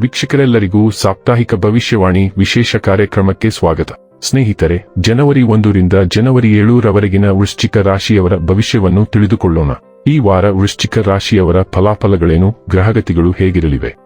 ವೀಕ್ಷಕರೆಲ್ಲರಿಗೂ ಸಾಪ್ತಾಹಿಕ ಭವಿಷ್ಯವಾಣಿ ವಿಶೇಷ ಕಾರ್ಯಕ್ರಮಕ್ಕೆ ಸ್ವಾಗತ. ಸ್ನೇಹಿತರೆ, ಜನವರಿ ಒಂದರಿಂದ ಜನವರಿ ಏಳೂರವರೆಗಿನ ವೃಶ್ಚಿಕ ರಾಶಿಯವರ ಭವಿಷ್ಯವನ್ನು ತಿಳಿದುಕೊಳ್ಳೋಣ. ಈ ವಾರ ವೃಶ್ಚಿಕ ರಾಶಿಯವರ ಫಲಾಫಲಗಳೇನು, ಗ್ರಹಗತಿಗಳು ಹೇಗಿರಲಿವೆ?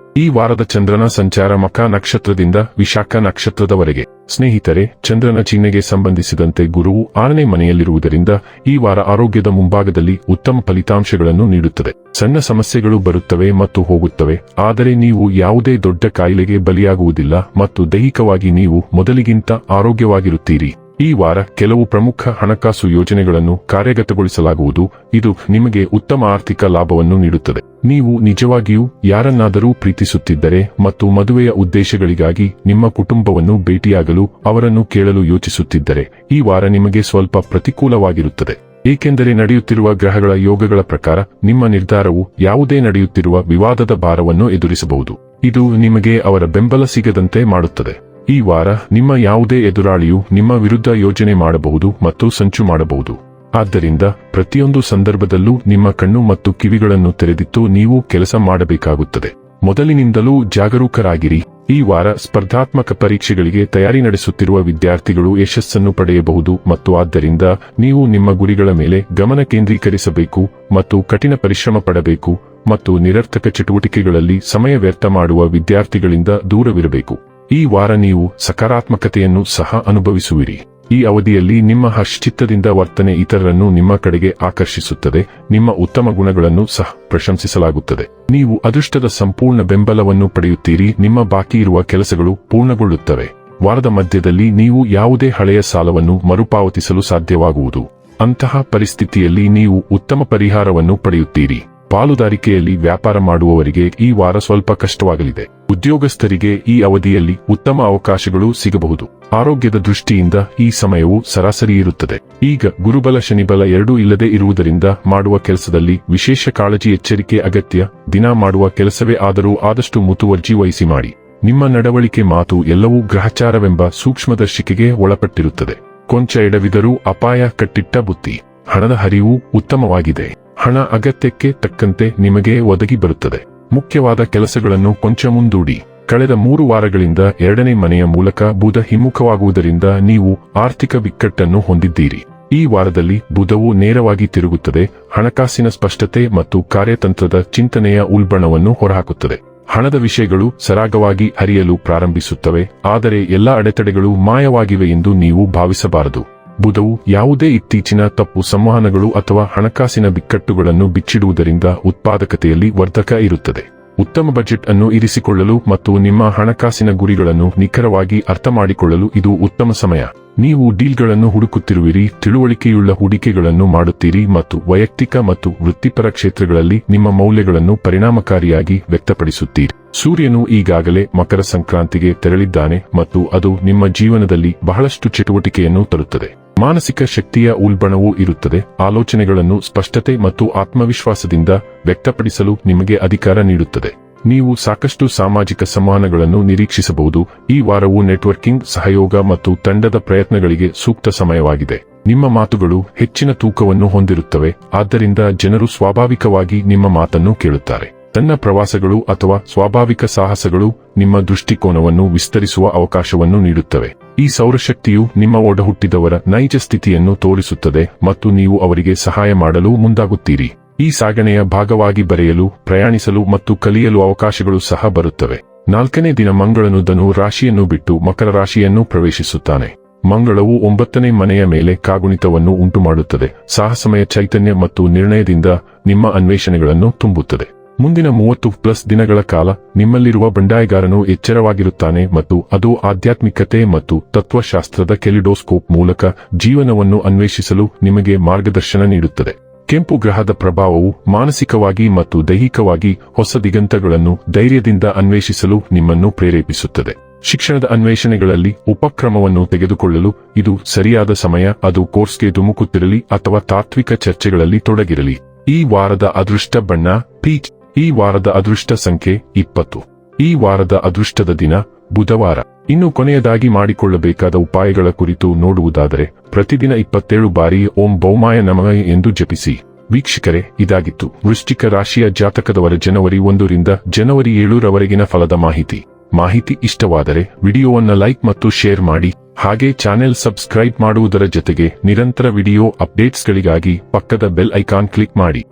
ಈ ವಾರದ ಚಂದ್ರನ ಸಂಚಾರ ಮಕ ನಕ್ಷತ್ರದಿಂದ ವಿಶಾಖ ನಕ್ಷತ್ರದವರೆಗೆ. ಸ್ನೇಹಿತರೆ, ಚಂದ್ರನ ಚಿಹ್ನೆಗೆ ಸಂಬಂಧಿಸಿದಂತೆ ಗುರುವು ಆರನೇ ಮನೆಯಲ್ಲಿರುವುದರಿಂದ ಈ ವಾರ ಆರೋಗ್ಯದ ಮುಂಭಾಗದಲ್ಲಿ ಉತ್ತಮ ಫಲಿತಾಂಶಗಳನ್ನು ನೀಡುತ್ತದೆ. ಸಣ್ಣ ಸಮಸ್ಯೆಗಳು ಬರುತ್ತವೆ ಮತ್ತು ಹೋಗುತ್ತವೆ, ಆದರೆ ನೀವು ಯಾವುದೇ ದೊಡ್ಡ ಕಾಯಿಲೆಗೆ ಬಲಿಯಾಗುವುದಿಲ್ಲ ಮತ್ತು ದೈಹಿಕವಾಗಿ ನೀವು ಮೊದಲಿಗಿಂತ ಆರೋಗ್ಯವಾಗಿರುತ್ತೀರಿ. ಈ ವಾರ ಕೆಲವು ಪ್ರಮುಖ ಹಣಕಾಸು ಯೋಜನೆಗಳನ್ನು ಕಾರ್ಯಗತಗೊಳಿಸಲಾಗುವುದು. ಇದು ನಿಮಗೆ ಉತ್ತಮ ಆರ್ಥಿಕ ಲಾಭವನ್ನು ನೀಡುತ್ತದೆ. ನೀವು ನಿಜವಾಗಿಯೂ ಯಾರನ್ನಾದರೂ ಪ್ರೀತಿಸುತ್ತಿದ್ದರೆ ಮತ್ತು ಮದುವೆಯ ಉದ್ದೇಶಗಳಿಗಾಗಿ ನಿಮ್ಮ ಕುಟುಂಬವನ್ನು ಭೇಟಿಯಾಗಲು ಅವರನ್ನು ಕೇಳಲು ಯೋಚಿಸುತ್ತಿದ್ದರೆ ಈ ವಾರ ನಿಮಗೆ ಸ್ವಲ್ಪ ಪ್ರತಿಕೂಲವಾಗಿರುತ್ತದೆ. ಏಕೆಂದರೆ ನಡೆಯುತ್ತಿರುವ ಗ್ರಹಗಳ ಯೋಗಗಳ ಪ್ರಕಾರ ನಿಮ್ಮ ನಿರ್ಧಾರವು ಯಾವುದೇ ನಡೆಯುತ್ತಿರುವ ವಿವಾದದ ಭಾರವನ್ನು ಎದುರಿಸಬಹುದು. ಇದು ನಿಮಗೆ ಅವರ ಬೆಂಬಲ ಸಿಗದಂತೆ ಮಾಡುತ್ತದೆ. ಈ ವಾರ ನಿಮ್ಮ ಯಾವುದೇ ಎದುರಾಳಿಯು ನಿಮ್ಮ ವಿರುದ್ಧ ಯೋಜನೆ ಮಾಡಬಹುದು ಮತ್ತು ಸಂಚು ಮಾಡಬಹುದು. ಆದ್ದರಿಂದ ಪ್ರತಿಯೊಂದು ಸಂದರ್ಭದಲ್ಲೂ ನಿಮ್ಮ ಕಣ್ಣು ಮತ್ತು ಕಿವಿಗಳನ್ನು ತೆರೆದಿತ್ತು ನೀವು ಕೆಲಸ ಮಾಡಬೇಕಾಗುತ್ತದೆ. ಮೊದಲಿನಿಂದಲೂ ಜಾಗರೂಕರಾಗಿರಿ. ಈ ವಾರ ಸ್ಪರ್ಧಾತ್ಮಕ ಪರೀಕ್ಷೆಗಳಿಗೆ ತಯಾರಿ ನಡೆಸುತ್ತಿರುವ ವಿದ್ಯಾರ್ಥಿಗಳು ಯಶಸ್ಸನ್ನು ಪಡೆಯಬಹುದು ಮತ್ತು ಆದ್ದರಿಂದ ನೀವು ನಿಮ್ಮ ಗುರಿಗಳ ಮೇಲೆ ಗಮನ ಕೇಂದ್ರೀಕರಿಸಬೇಕು ಮತ್ತು ಕಠಿಣ ಪರಿಶ್ರಮ ಪಡಬೇಕು ಮತ್ತು ನಿರರ್ಥಕ ಚಟುವಟಿಕೆಗಳಲ್ಲಿ ಸಮಯ ವ್ಯರ್ಥ ಮಾಡುವ ವಿದ್ಯಾರ್ಥಿಗಳಿಂದ ದೂರವಿರಬೇಕು. ಈ ವಾರ ನೀವು ಸಕಾರಾತ್ಮಕತೆಯನ್ನು ಸಹ ಅನುಭವಿಸುವಿರಿ. ಈ ಅವಧಿಯಲ್ಲಿ ನಿಮ್ಮ ಹಶ್ಚಿತ್ತದಿಂದ ವರ್ತನೆ ಇತರರನ್ನು ನಿಮ್ಮ ಕಡೆಗೆ ಆಕರ್ಷಿಸುತ್ತದೆ, ನಿಮ್ಮ ಉತ್ತಮ ಗುಣಗಳನ್ನು ಸಹ ಪ್ರಶಂಸಿಸಲಾಗುತ್ತದೆ. ನೀವು ಅದೃಷ್ಟದ ಸಂಪೂರ್ಣ ಬೆಂಬಲವನ್ನು ಪಡೆಯುತ್ತೀರಿ, ನಿಮ್ಮ ಬಾಕಿ ಇರುವ ಕೆಲಸಗಳು ಪೂರ್ಣಗೊಳ್ಳುತ್ತವೆ. ವಾರದ ಮಧ್ಯದಲ್ಲಿ ನೀವು ಯಾವುದೇ ಹಳೆಯ ಸಾಲವನ್ನು ಮರುಪಾವತಿಸಲು ಸಾಧ್ಯವಾಗುವುದು. ಅಂತಹ ಪರಿಸ್ಥಿತಿಯಲ್ಲಿ ನೀವು ಉತ್ತಮ ಪರಿಹಾರವನ್ನು ಪಡೆಯುತ್ತೀರಿ. ಪಾಲುದಾರಿಕೆಯಲ್ಲಿ ವ್ಯಾಪಾರ ಮಾಡುವವರಿಗೆ ಈ ವಾರ ಸ್ವಲ್ಪ ಕಷ್ಟವಾಗಲಿದೆ. ಉದ್ಯೋಗಸ್ಥರಿಗೆ ಈ ಅವಧಿಯಲ್ಲಿ ಉತ್ತಮ ಅವಕಾಶಗಳು ಸಿಗಬಹುದು. ಆರೋಗ್ಯದ ದೃಷ್ಟಿಯಿಂದ ಈ ಸಮಯವು ಸರಾಸರಿ ಇರುತ್ತದೆ. ಈಗ ಗುರುಬಲ ಶನಿಬಲ ಎರಡೂ ಇಲ್ಲದೆ ಇರುವುದರಿಂದ ಮಾಡುವ ಕೆಲಸದಲ್ಲಿ ವಿಶೇಷ ಕಾಳಜಿ ಎಚ್ಚರಿಕೆ ಅಗತ್ಯ. ದಿನ ಮಾಡುವ ಕೆಲಸವೇ ಆದರೂ ಆದಷ್ಟು ಮುತುವರ್ಜಿ ವಹಿಸಿ ಮಾಡಿ. ನಿಮ್ಮ ನಡವಳಿಕೆ ಮಾತು ಎಲ್ಲವೂ ಗ್ರಹಚಾರವೆಂಬ ಸೂಕ್ಷ್ಮದರ್ಶಿಕೆಗೆ ಒಳಪಟ್ಟಿರುತ್ತದೆ. ಕೊಂಚ ಎಡವಿದರೂ ಅಪಾಯ ಕಟ್ಟಿಟ್ಟ ಬುತ್ತಿ. ಹಣದ ಹರಿವು ಉತ್ತಮವಾಗಿದೆ. ಹಣ ಅಗತ್ಯಕ್ಕೆ ತಕ್ಕಂತೆ ನಿಮಗೆ ಒದಗಿ ಬರುತ್ತದೆ. ಮುಖ್ಯವಾದ ಕೆಲಸಗಳನ್ನು ಕೊಂಚ ಮುಂದೂಡಿ. ಕಳೆದ ಮೂರು ವಾರಗಳಿಂದ ಎರಡನೇ ಮನೆಯ ಮೂಲಕ ಬುಧ ಹಿಮ್ಮುಖವಾಗುವುದರಿಂದ ನೀವು ಆರ್ಥಿಕ ಬಿಕ್ಕಟ್ಟನ್ನು ಹೊಂದಿದ್ದೀರಿ. ಈ ವಾರದಲ್ಲಿ ಬುಧವು ನೇರವಾಗಿ ತಿರುಗುತ್ತದೆ, ಹಣಕಾಸಿನ ಸ್ಪಷ್ಟತೆ ಮತ್ತು ಕಾರ್ಯತಂತ್ರದ ಚಿಂತನೆಯ ಉಲ್ಬಣವನ್ನು ಹೊರಹಾಕುತ್ತದೆ. ಹಣದ ವಿಷಯಗಳು ಸರಾಗವಾಗಿ ಹರಿಯಲು ಪ್ರಾರಂಭಿಸುತ್ತವೆ, ಆದರೆ ಎಲ್ಲಾ ಅಡೆತಡೆಗಳು ಮಾಯವಾಗಿವೆ ಎಂದು ನೀವು ಭಾವಿಸಬಾರದು. ಬುಧವು ಯಾವುದೇ ಇತ್ತೀಚಿನ ತಪ್ಪು ಸಂವಹನಗಳು ಅಥವಾ ಹಣಕಾಸಿನ ಬಿಕ್ಕಟ್ಟುಗಳನ್ನು ಬಿಚ್ಚಿಡುವುದರಿಂದ ಉತ್ಪಾದಕತೆಯಲ್ಲಿ ವರ್ಧಕ ಇರುತ್ತದೆ. ಉತ್ತಮ ಬಜೆಟ್ ಅನ್ನು ಇರಿಸಿಕೊಳ್ಳಲು ಮತ್ತು ನಿಮ್ಮ ಹಣಕಾಸಿನ ಗುರಿಗಳನ್ನು ನಿಖರವಾಗಿ ಅರ್ಥಮಾಡಿಕೊಳ್ಳಲು ಇದು ಉತ್ತಮ ಸಮಯ. ನೀವು ಡೀಲ್ಗಳನ್ನು ಹುಡುಕುತ್ತಿರುವಿರಿ, ತಿಳುವಳಿಕೆಯುಳ್ಳ ಹೂಡಿಕೆಗಳನ್ನು ಮಾಡುತ್ತೀರಿ ಮತ್ತು ವೈಯಕ್ತಿಕ ಮತ್ತು ವೃತ್ತಿಪರ ಕ್ಷೇತ್ರಗಳಲ್ಲಿ ನಿಮ್ಮ ಮೌಲ್ಯಗಳನ್ನು ಪರಿಣಾಮಕಾರಿಯಾಗಿ ವ್ಯಕ್ತಪಡಿಸುತ್ತೀರಿ. ಸೂರ್ಯನು ಈಗಾಗಲೇ ಮಕರ ಸಂಕ್ರಾಂತಿಗೆ ತೆರಳಿದ್ದಾನೆ ಮತ್ತು ಅದು ನಿಮ್ಮ ಜೀವನದಲ್ಲಿ ಬಹಳಷ್ಟು ಚಟುವಟಿಕೆಯನ್ನು ತರುತ್ತದೆ. ಮಾನಸಿಕ ಶಕ್ತಿಯ ಉಲ್ಬಣವೂ ಇರುತ್ತದೆ. ಆಲೋಚನೆಗಳನ್ನು ಸ್ಪಷ್ಟತೆ ಮತ್ತು ಆತ್ಮವಿಶ್ವಾಸದಿಂದ ವ್ಯಕ್ತಪಡಿಸಲು ನಿಮಗೆ ಅಧಿಕಾರ ನೀಡುತ್ತದೆ. ನೀವು ಸಾಕಷ್ಟು ಸಾಮಾಜಿಕ ಸಂವಹನಗಳನ್ನು ನಿರೀಕ್ಷಿಸಬಹುದು. ಈ ವಾರವು ನೆಟ್ವರ್ಕಿಂಗ್, ಸಹಯೋಗ ಮತ್ತು ತಂಡದ ಪ್ರಯತ್ನಗಳಿಗೆ ಸೂಕ್ತ ಸಮಯವಾಗಿದೆ. ನಿಮ್ಮ ಮಾತುಗಳು ಹೆಚ್ಚಿನ ತೂಕವನ್ನು ಹೊಂದಿರುತ್ತವೆ. ಆದ್ದರಿಂದ ಜನರು ಸ್ವಾಭಾವಿಕವಾಗಿ ನಿಮ್ಮ ಮಾತನ್ನು ಕೇಳುತ್ತಾರೆ. ತನ್ನ ಪ್ರವಾಸಗಳು ಅಥವಾ ಸ್ವಾಭಾವಿಕ ಸಾಹಸಗಳು ನಿಮ್ಮ ದೃಷ್ಟಿಕೋನವನ್ನು ವಿಸ್ತರಿಸುವ ಅವಕಾಶವನ್ನು ನೀಡುತ್ತವೆ. ಈ ಸೌರಶಕ್ತಿಯು ನಿಮ್ಮ ಒಡಹುಟ್ಟಿದವರ ನೈಜ ಸ್ಥಿತಿಯನ್ನು ತೋರಿಸುತ್ತದೆ ಮತ್ತು ನೀವು ಅವರಿಗೆ ಸಹಾಯ ಮಾಡಲು ಮುಂದಾಗುತ್ತೀರಿ. ಈ ಸಾಗಣೆಯ ಭಾಗವಾಗಿ ಬರೆಯಲು, ಪ್ರಯಾಣಿಸಲು ಮತ್ತು ಕಲಿಯಲು ಅವಕಾಶಗಳು ಸಹ ಬರುತ್ತವೆ. ನಾಲ್ಕನೇ ದಿನ ಮಂಗಳನು ಧನು ರಾಶಿಯನ್ನು ಬಿಟ್ಟು ಮಕರ ರಾಶಿಯನ್ನು ಪ್ರವೇಶಿಸುತ್ತಾನೆ. ಮಂಗಳವು ಒಂಬತ್ತನೇ ಮನೆಯ ಮೇಲೆ ಕಾಗುಣಿತವನ್ನು ಉಂಟುಮಾಡುತ್ತದೆ. ಸಾಹಸಮಯ ಚೈತನ್ಯ ಮತ್ತು ನಿರ್ಣಯದಿಂದ ನಿಮ್ಮ ಅನ್ವೇಷಣೆಗಳನ್ನು ತುಂಬುತ್ತದೆ. ಮುಂದಿನ ಮೂವತ್ತು ಪ್ಲಸ್ ದಿನಗಳ ಕಾಲ ನಿಮ್ಮಲ್ಲಿರುವ ಬಂಡಾಯಗಾರನು ಎಚ್ಚರವಾಗಿರುತ್ತಾನೆ ಮತ್ತು ಅದು ಆಧ್ಯಾತ್ಮಿಕತೆ ಮತ್ತು ತತ್ವಶಾಸ್ತ್ರದ ಕೆಲಿಡೋಸ್ಕೋಪ್ ಮೂಲಕ ಜೀವನವನ್ನು ಅನ್ವೇಷಿಸಲು ನಿಮಗೆ ಮಾರ್ಗದರ್ಶನ ನೀಡುತ್ತದೆ. ಕೆಂಪು ಗ್ರಹದ ಪ್ರಭಾವವು ಮಾನಸಿಕವಾಗಿ ಮತ್ತು ದೈಹಿಕವಾಗಿ ಹೊಸ ದಿಗಂತಗಳನ್ನು ಧೈರ್ಯದಿಂದ ಅನ್ವೇಷಿಸಲು ನಿಮ್ಮನ್ನು ಪ್ರೇರೇಪಿಸುತ್ತದೆ. ಶಿಕ್ಷಣದ ಅನ್ವೇಷಣೆಗಳಲ್ಲಿ ಉಪಕ್ರಮವನ್ನು ತೆಗೆದುಕೊಳ್ಳಲು ಇದು ಸರಿಯಾದ ಸಮಯ, ಅದು ಕೋರ್ಸ್ಗೆ ಧುಮುಕುತ್ತಿರಲಿ ಅಥವಾ ತಾತ್ವಿಕ ಚರ್ಚೆಗಳಲ್ಲಿ ತೊಡಗಿರಲಿ. ಈ ವಾರದ ಅದೃಷ್ಟ ಬಣ್ಣ, ಪೀಚ್ ಈ ವಾರದ ಅದೃಷ್ಟ ಸಂಖ್ಯೆ ಇಪ್ಪತ್ತು. ಈ ವಾರದ ಅದೃಷ್ಟದ ದಿನ, ಬುಧವಾರ. ಇನ್ನು ಕೊನೆಯದಾಗಿ ಮಾಡಿಕೊಳ್ಳಬೇಕಾದ ಉಪಾಯಗಳ ಕುರಿತು ನೋಡುವುದಾದರೆ, ಪ್ರತಿದಿನ ಇಪ್ಪತ್ತೇಳು ಬಾರಿ ಓಂ ಬೌಮಾಯ ನಮಃ ಎಂದು ಜಪಿಸಿ. ವೀಕ್ಷಕರೇ, ಇದಾಗಿತ್ತು. ವೃಶ್ಚಿಕ ರಾಶಿಯ ಜಾತಕದವರ ಜನವರಿ ಒಂದರಿಂದ ಜನವರಿ ಏಳರವರೆಗಿನ ಫಲದ ಮಾಹಿತಿ. ಮಾಹಿತಿ ಇಷ್ಟವಾದರೆ, ವಿಡಿಯೋವನ್ನು ಲೈಕ್ ಮತ್ತು ಶೇರ್ ಮಾಡಿ. ಹಾಗೆ ಚಾನೆಲ್ ಸಬ್ಸ್ಕ್ರೈಬ್ ಮಾಡುವುದರ ಜೊತೆಗೆ ನಿರಂತರ ವಿಡಿಯೋ ಅಪ್ಡೇಟ್ಸ್ಗಳಿಗಾಗಿ ಪಕ್ಕದ ಬೆಲ್ ಐಕಾನ್ ಕ್ಲಿಕ್ ಮಾಡಿ.